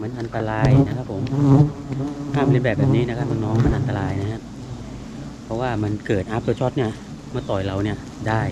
มันอันตรายนะครับผมห้ามเลียนแบบแบบนี้นะครับน้องๆมันอันตรายนะฮะเพราะว่ามันเกิดอัพตัวช็อตเนี่ยมาต่อยเราเนี่ยได้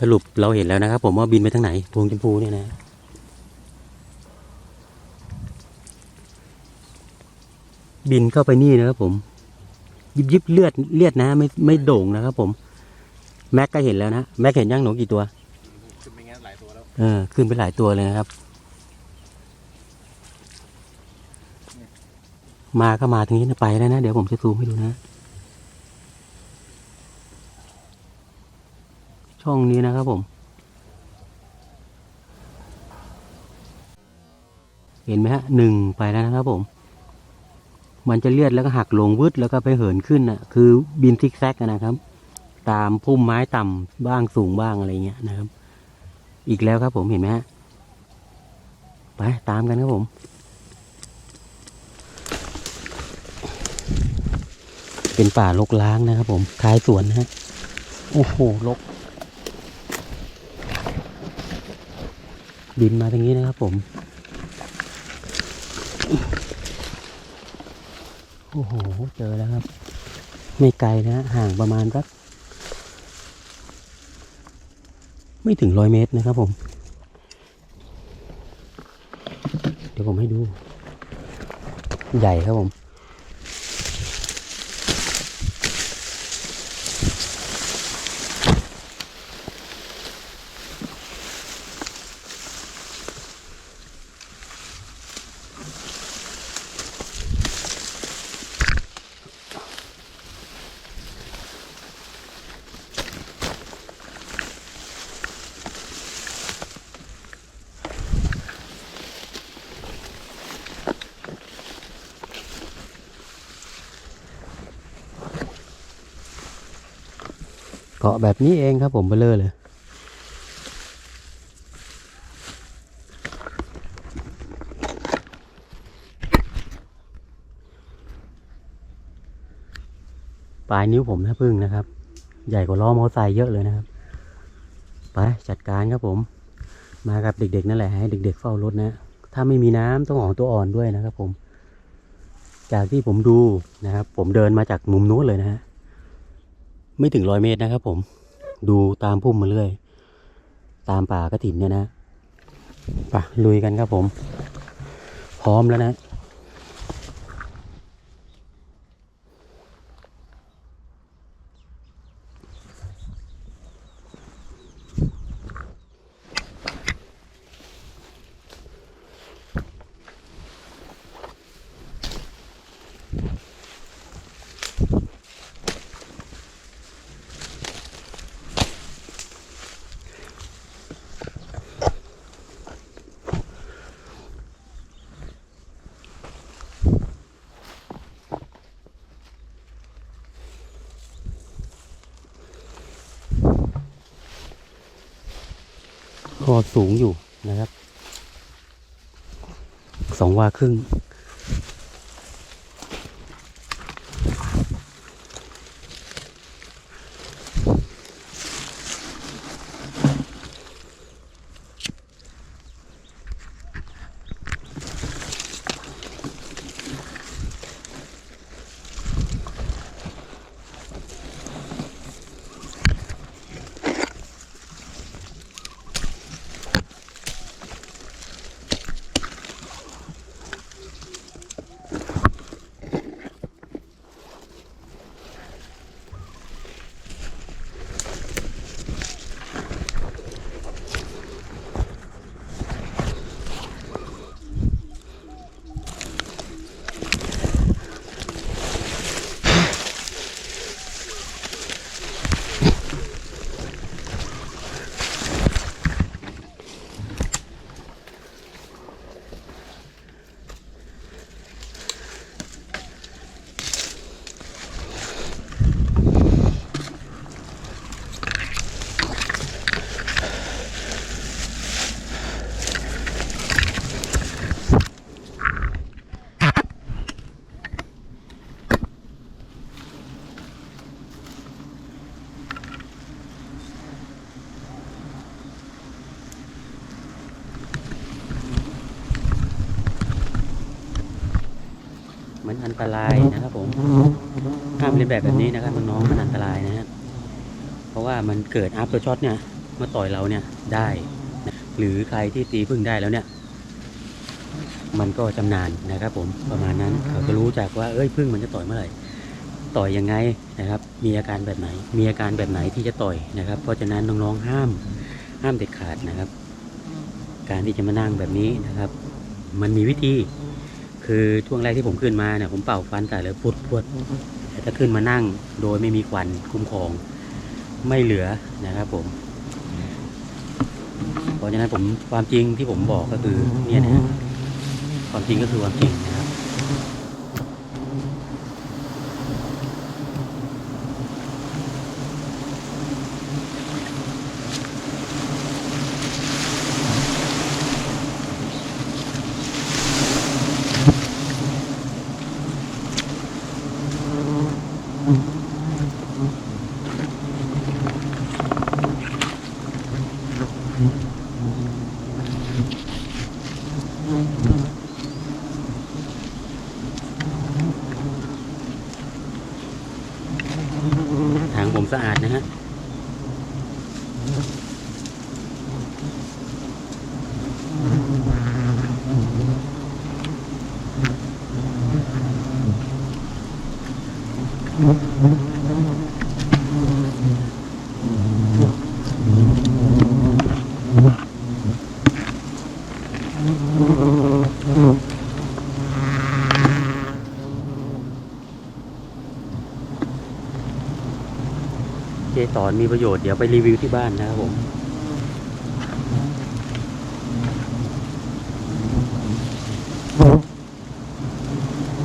สรุปเราเห็นแล้วนะครับ ผมว่าบินไปทางไหนพวงชมพูเนี่ยนะบินเข้าไปนี่นะครับผมยิบยิบเลือดเลือดนะไม่ไม่โด่งนะครับผม แม็กก็เห็นแล้วนะแม็กเห็นยังหนูกี่ตัวขึ้นไปงั้นหลายตัวแล้วเออขึ้นไปหลายตัวเลยนะครับ มาก็มาทางนี้นะไปแล้วนะ เดี๋ยวผมจะซูมให้ดูนะ ช่องนี้นะครับผม เห็นไหมฮะหนึ่งไปแล้วนะครับผม มันจะเลียดแล้วก็หักลงวืดแล้วก็ไปเหินขึ้นน่ะ คือบินซิกแซกนะครับ ตามพุ่มไม้ต่ำบ้างสูงบ้างอะไรเงี้ยนะครับ อีกแล้วครับผมเห็นไหมฮะไปตามกันครับผมเป็นป่ารกล้างนะครับผมท้ายสวนนะฮะ โอ้โหรก บินมาทางนี้นะครับผม โอ้โห เจอแล้วครับ ไม่ไกลนะฮะห่างประมาณสักไม่ถึงร้อยเมตรนะครับผม เดี๋ยวผมให้ดู ใหญ่ครับผม เกาะแบบนี้เองครับผมเบลอเลยปลายนิ้วผมนะพึ่งนะครับ ใหญ่กว่าล้อมอเตอร์ไซค์เยอะเลยนะครับ ไปจัดการครับผม มากับเด็กๆนั่นแหละให้เด็ก ๆ เฝ้ารถนะ ถ้าไม่มีน้ำต้องออกตัวอ่อนด้วยนะครับผม จากที่ผมดูนะครับ ผมเดินมาจากมุมนู้นเลยนะฮะ ไม่ถึงร้อยเมตรนะครับ ผม ดูตามพุ่มมาเรื่อย ตามป่ากระถินเนี่ยนะป่ะลุยกันครับผม พร้อมแล้วนะ คอ สูงอยู่นะครับสองวาครึ่ง อันตรายนะครับผมห้ามเลียนแบบแบบนี้นะครับน้องๆมันอันตรายนะฮะเพราะว่ามันเกิดอัพตัวช็อตเนี่ยมาต่อยเราเนี่ยได้ หรือใครที่ตีพึ่งได้แล้วเนี่ย มันก็จำนานนะครับ ผมประมาณนั้นเขาจะรู้จักว่าเอ้ยพึ่งมันจะต่อยเมื่อไหร่ต่อยยังไงนะครับ มีอาการแบบไหน มีอาการแบบไหนที่จะต่อยนะครับ เพราะฉะนั้นน้องๆห้าม ห้ามเด็ดขาดนะครับ การที่จะมานั่งแบบนี้นะครับ มันมีวิธี คือช่วงแรกที่ผมขึ้นมาเนี่ยผมเป่าฟันใส่เลยพุดพวดแต่ถ้าขึ้นมานั่งโดยไม่มีควันคุ้มครองไม่เหลือนะครับผมเพราะฉะนั้นผมความจริงที่ผมบอกก็คือเนี่ยนะความจริงก็คือความจริง สะอาดนะฮะอืม สอนมีประโยชน์เดี๋ยวไปรีวิวที่บ้านนะครับผม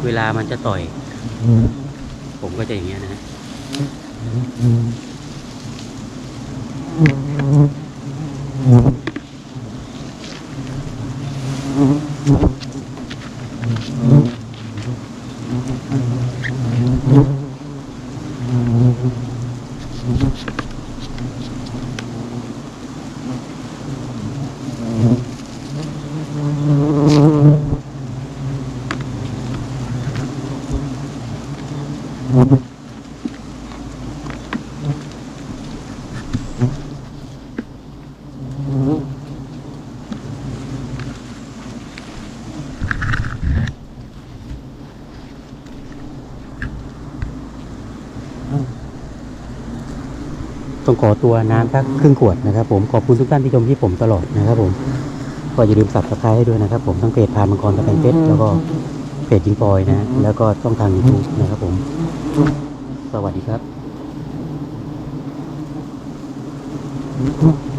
เวลามันจะต่อย ผมก็จะอย่างเงี้ยนะฮ ต้องขอตัวน้ำสักครึ่งขวดนะครับผมขอบคุณทุกท่านที่ชมที่ผมตลอดนะครับผมก็อย่าลืมสับสไครให้ด้วยนะครับผมทั้งเพจพานมังกรตะแพงเพชรแล้วก็เพจจิงปอยนะฮะแล้วก็ช่องทางยูทูบนะครับผม สวัสดีครับ